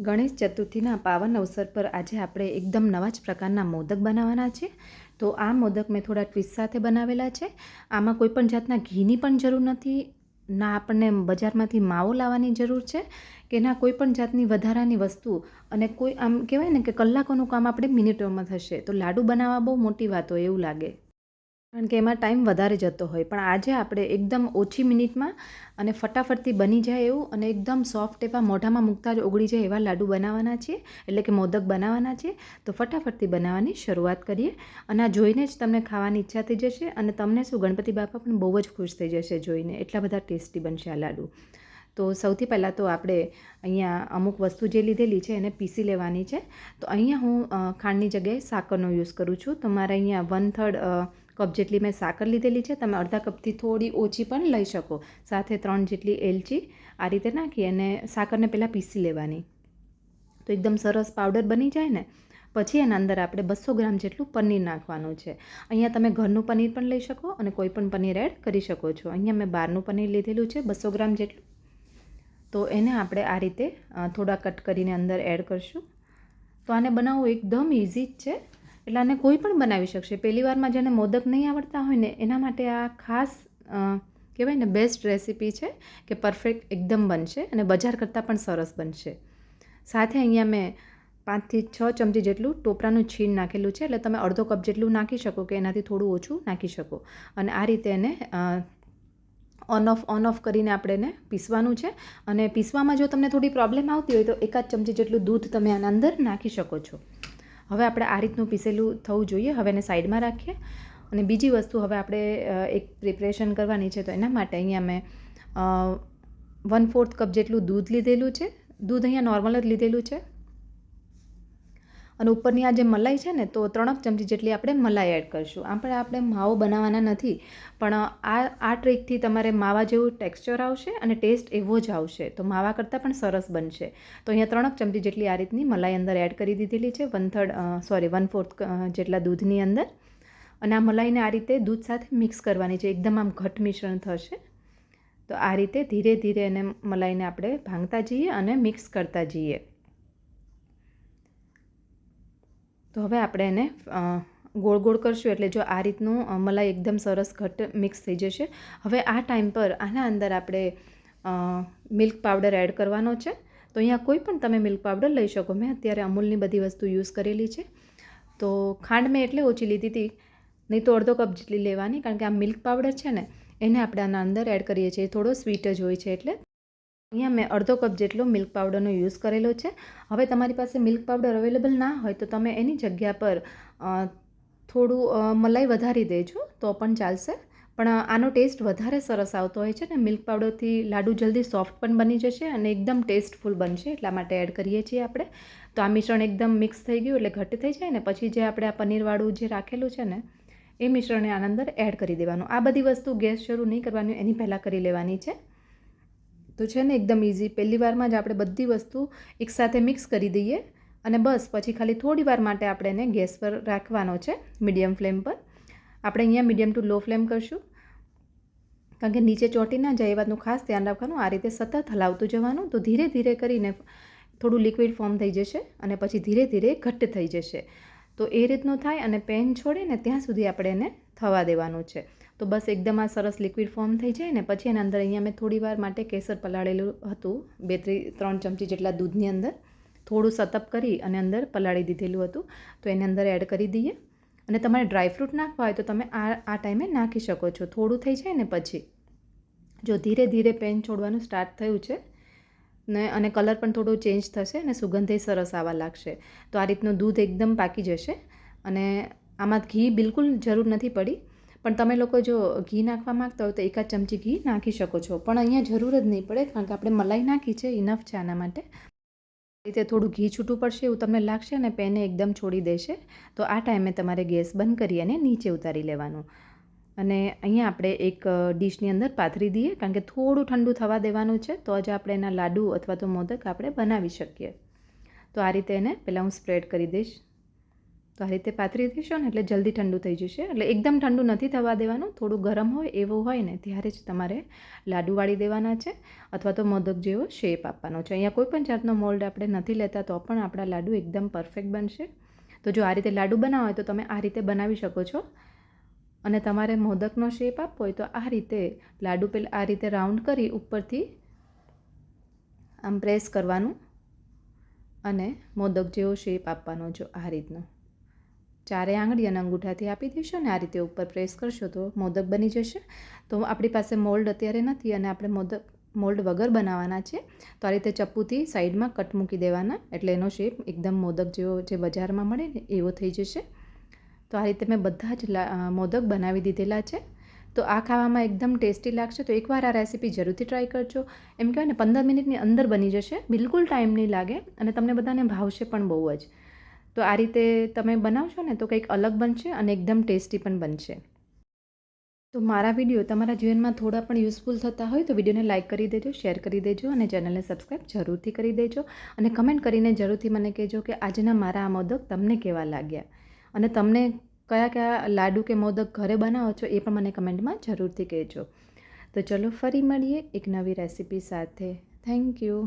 ગણેશ ચતુર્થીના પાવન અવસર પર આજે આપણે એકદમ નવા જ પ્રકારના મોદક બનાવવાના છે. તો આ મોદક મેં થોડા ટ્વિસ્ટ સાથે બનાવેલા છે. આમાં કોઈ પણ જાતના ઘીની પણ જરૂર નથી, ના આપણને બજારમાંથી માવો લાવવાની જરૂર છે કે ના કોઈ પણ જાતની વધારાની વસ્તુ. અને કોઈ આમ કહેવાય ને કે કલાકોનું કામ આપણે મિનિટોમાં થશે. તો લાડુ બનાવવા બહુ મોટી વાત હોય એવું લાગે. કારણ કે એમાં ટાઈમ વધારે જતો હોય. પણ આજે આપણે એકદમ ઓછી મિનિટમાં અને ફટાફટથી બની જાય એવું અને એકદમ સોફ્ટ એવા મોઢામાં મૂકતા જ ઓગળી જાય એવા લાડુ બનાવવાના છે એટલે કે મોદક બનાવવાના છે. તો ફટાફટથી બનાવવાની શરૂઆત કરીએ. અને આ જોઈને જ તમને ખાવાની ઈચ્છા થઈ જશે અને તમને શું, ગણપતિ બાપા પણ બહુ જ ખુશ થઈ જશે જોઈને. એટલા બધા ટેસ્ટી બનશે આ લાડુ. તો સૌથી પહેલાં તો આપણે અહીંયા અમુક વસ્તુ જે લીધેલી છે એને પીસી લેવાની છે. તો અહીંયા હું ખાંડની જગ્યાએ સાકરનો યુઝ કરું છું. તો મારે અહીંયા વન થર્ડ કપ જેટલી મેં સાકર લીધેલી છે. તમે અડધા કપથી થોડી ઓછી પણ લઈ શકો. સાથે ત્રણ જેટલી એલચી આ રીતે નાખી અને સાકરને પહેલાં પીસી લેવાની. તો એકદમ સરસ પાવડર બની જાય ને, પછી એના અંદર આપણે બસો ગ્રામ જેટલું પનીર નાખવાનું છે. અહીંયા તમે ઘરનું પનીર પણ લઈ શકો અને કોઈ પણ પનીર એડ કરી શકો છો. અહીંયા મેં બહારનું પનીર લીધેલું છે, બસો ગ્રામ જેટલું. તો એને આપણે આ રીતે થોડા કટ કરીને અંદર એડ કરશું. તો આને બનાવવું એકદમ ઇઝી જ છે. એટલે આને કોઈ પણ બનાવી શકશે. પહેલી વારમાં જેને મોદક નહીં આવડતા હોય ને, એના માટે આ ખાસ કહેવાય ને બેસ્ટ રેસીપી છે કે પરફેક્ટ એકદમ બનશે અને બજાર કરતાં પણ સરસ બનશે. સાથે અહીંયા મેં પાંચથી છ ચમચી જેટલું ટોપરાનું છીણ નાખેલું છે. એટલે તમે અડધો કપ જેટલું નાખી શકો કે એનાથી થોડું ઓછું નાખી શકો. અને આ રીતે એને ઓન ઓફ ઓન ઓફ કરીને આપણે એને પીસવાનું છે. અને પીસવામાં જો તમને થોડી પ્રોબ્લેમ આવતી હોય તો એકાદ ચમચી જેટલું દૂધ તમે આના અંદર નાખી શકો છો. હવે આપણે આ રીતનું પીસેલું થવું જોઈએ. હવે એને સાઈડમાં રાખીએ. અને બીજી વસ્તુ હવે આપણે એક પ્રિપરેશન કરવાની છે તો એના માટે અહીંયા મેં વન ફોર્થ કપ જેટલું દૂધ લીધેલું છે. દૂધ અહીંયા નોર્મલ જ લીધેલું છે. અને ઉપરની આ જે મલાઈ છે ને, તો ત્રણક ચમચી જેટલી આપણે મલાઈ એડ કરીશું. આપણે આપણે માવો બનાવવાના નથી, પણ આ આ ટ્રીકથી તમારે માવા જેવું ટેક્સચર આવશે અને ટેસ્ટ એવો જ આવશે. તો માવા કરતાં પણ સરસ બનશે. તો અહીંયા ત્રણક ચમચી જેટલી આ રીતની મલાઈ અંદર એડ કરી દીધેલી છે. One third sorry one fourth જેટલા દૂધની અંદર. અને આ મલાઈને આ રીતે દૂધ સાથે મિક્સ કરવાની છે. એકદમ આમ ઘટ મિશ્રણ થશે. તો આ રીતે ધીરે ધીરે એને મલાઈને આપણે ભાંગતા જઈએ અને મિક્સ કરતા જઈએ. તો હવે આપણે એને ગોળ ગોળ કરશું એટલે જો આ રીતનું મલાઈ એકદમ સરસ ઘટ મિક્સ થઈ જશે. હવે આ ટાઈમ પર આના અંદર આપણે મિલ્ક પાવડર એડ કરવાનો છે. તો અહીંયા કોઈ પણ તમે મિલ્ક પાવડર લઈ શકો. મેં અત્યારે અમૂલની બધી વસ્તુ યુઝ કરેલી છે. તો ખાંડ મેં એટલે ઓછી લીધી હતી. નહીં તો અડધો કપ જેટલી લેવાની, કારણ કે આ મિલ્ક પાવડર છે ને, એને આપણે આના અંદર એડ કરીએ છીએ. થોડો સ્વીટ જ હોય છે એટલે. અહીંયા મેં અડધો કપ જેટલો મિલ્ક પાવડરનો યુઝ કરેલો છે. હવે તમારી પાસે મિલ્ક પાવડર અવેલેબલ ના હોય તો તમે એની જગ્યા પર થોડું મલાઈ વધારી દેજો તો પણ ચાલશે. પણ આનો ટેસ્ટ વધારે સરસ આવતો હોય છે ને મિલ્ક પાવડરથી લાડુ જલ્દી સોફ્ટ પણ બની જશે અને એકદમ ટેસ્ટફુલ બનશે એટલા માટે એડ કરીએ છીએ આપણે. તો આ મિશ્રણ એકદમ મિક્સ થઈ ગયું એટલે ઘટ થઈ જાય ને, પછી જે આપણે આ પનીરવાળું જે રાખેલું છે ને, એ મિશ્રણને આના અંદર એડ કરી દેવાનું. આ બધી વસ્તુ ગેસ શરૂ નહીં કરવાની, એની પહેલાં કરી લેવાની છે. તો છે ને એકદમ ઇઝી પહેલી વારમાં જ આપણે બધી વસ્તુ એકસાથે મિક્સ કરી દઈએ અને બસ પછી ખાલી થોડી વાર માટે આપણે એને ગેસ પર રાખવાનો છે મીડિયમ ફ્લેમ પર. આપણે અહીંયા મીડિયમ ટુ લો ફ્લેમ કરશું. કારણ કે નીચે ચોંટી ના જાય એ વાતનું ખાસ ધ્યાન રાખવાનું. આ રીતે સતત હલાવતું જવાનું તો ધીરે ધીરે કરીને થોડું લિક્વિડ ફોર્મ થઈ જશે અને પછી ધીરે ધીરે ઘટ્ટ થઈ જશે. તો એ રીતનું થાય અને પેન છોડે ને ત્યાં સુધી આપણે એને થવા દેવાનું છે. તો બસ એકદમ આ સરસ લિક્વિડ ફોર્મ થઈ જાય ને પછી એના અંદર અહીંયા મેં થોડી વાર માટે કેસર પલાળેલું હતું. બે ત્રી, ત્રણ ચમચી જેટલા દૂધની અંદર થોડું સતપ કરી અને અંદર પલાળી દીધેલું હતું. તો એની અંદર એડ કરી દઈએ. અને તમારે ડ્રાયફ્રૂટ નાખવા હોય તો તમે આ આ ટાઈમે નાખી શકો છો. થોડું થઈ જાય ને પછી. જો ધીરે ધીરે પેન છોડવાનું સ્ટાર્ટ થયું છે ને અને કલર પણ થોડો ચેન્જ થશે અને સુગંધે સરસ આવવા લાગશે. તો આ રીતનું દૂધ એકદમ પાકી જશે અને આમાં ઘી બિલકુલ જરૂર નથી પડી. પણ તમે લોકો જો ઘી નાખવા માગતા હોય તો એકાદ ચમચી ઘી નાખી શકો છો. પણ અહીંયા જરૂર જ નહીં પડે, કારણ કે આપણે મલાઈ નાખી છે ઇનફ છે આના માટે. રીતે થોડું ઘી છૂટું પડશે એવું તમને લાગશે અને પેને એકદમ છોડી દેશે. તો આ ટાઈમે તમારે ગેસ બંધ કરી અને નીચે ઉતારી લેવાનું. અને અહીંયા આપણે એક ડીશની અંદર પાથરી દઈએ, કારણ કે થોડું ઠંડુ થવા દેવાનું છે, તો જ આપણે એના લાડુ અથવા તો મોદક આપણે બનાવી શકીએ. તો આ રીતે એને પહેલાં હું સ્પ્રેડ કરી દઈશ. તો આ રીતે પાથરી દેશો ને એટલે જલ્દી ઠંડુ થઈ જશે. એટલે એકદમ ઠંડુ નથી થવા દેવાનું, થોડું ગરમ હોય એવું હોય ને ત્યારે જ તમારે લાડુ વાળી દેવાના છે અથવા તો મોદક જેવો શેપ આપવાનો છે. અહીંયા કોઈ પણ જાતનો મોલ્ડ આપણે નથી લેતા તો પણ આપણા લાડુ એકદમ પરફેક્ટ બનશે. તો જો આ રીતે લાડુ બનાવો હોય તો તમે આ રીતે બનાવી શકો છો. અને તમારે મોદકનો શેપ આપવો હોય તો આ રીતે લાડુ પેલા આ રીતે રાઉન્ડ કરી ઉપરથી આમ પ્રેસ કરવાનું અને મોદક જેવો શેપ આપવાનો જો આ રીતનો. ચારે આંગળી અને અંગૂઠાથી આપી દેશો ને આ રીતે ઉપર પ્રેસ કરશો તો મોદક બની જશે. તો આપણી પાસે મોલ્ડ અત્યારે નથી અને આપણે મોદક મોલ્ડ વગર બનાવવાના છે. તો આ રીતે ચપ્પુથી સાઈડમાં કટ મૂકી દેવાના, એટલે એનો શેપ એકદમ મોદક જેવો જે બજારમાં મળે ને એવો થઈ જશે. તો આ રીતે મેં બધા જ મોદક બનાવી દીધેલા છે. તો આ ખાવામાં એકદમ ટેસ્ટી લાગશે. તો એકવાર આ રેસીપી જરૂરથી ટ્રાય કરજો. એમ કહેવાય ને, પંદર મિનિટની અંદર બની જશે. બિલકુલ ટાઈમ નહીં લાગે અને તમને બધાને ભાવશે પણ બહુ જ. તો આ રીતે તમે બનાવશો ને તો કંઈક અલગ બનશે અને એકદમ ટેસ્ટી પણ બનશે. તો મારા વીડિયો તમારા જીવનમાં થોડા પણ યુઝફુલ થતા હોય તો વિડીયોને લાઇક કરી દેજો, શેર કરી દેજો અને ચેનલને સબસ્ક્રાઈબ જરૂરથી કરી દેજો અને કમેન્ટ કરીને જરૂરથી મને કહેજો કે આજના મારા આ મોદક તમને કેવા લાગ્યા અને તમને કયા કયા લાડુ કે મોદક ઘરે બનાવો છો એ પણ મને કમેન્ટમાં જરૂરથી કહેજો. તો ચલો ફરી મળીએ એક નવી રેસીપી સાથે. Thank you.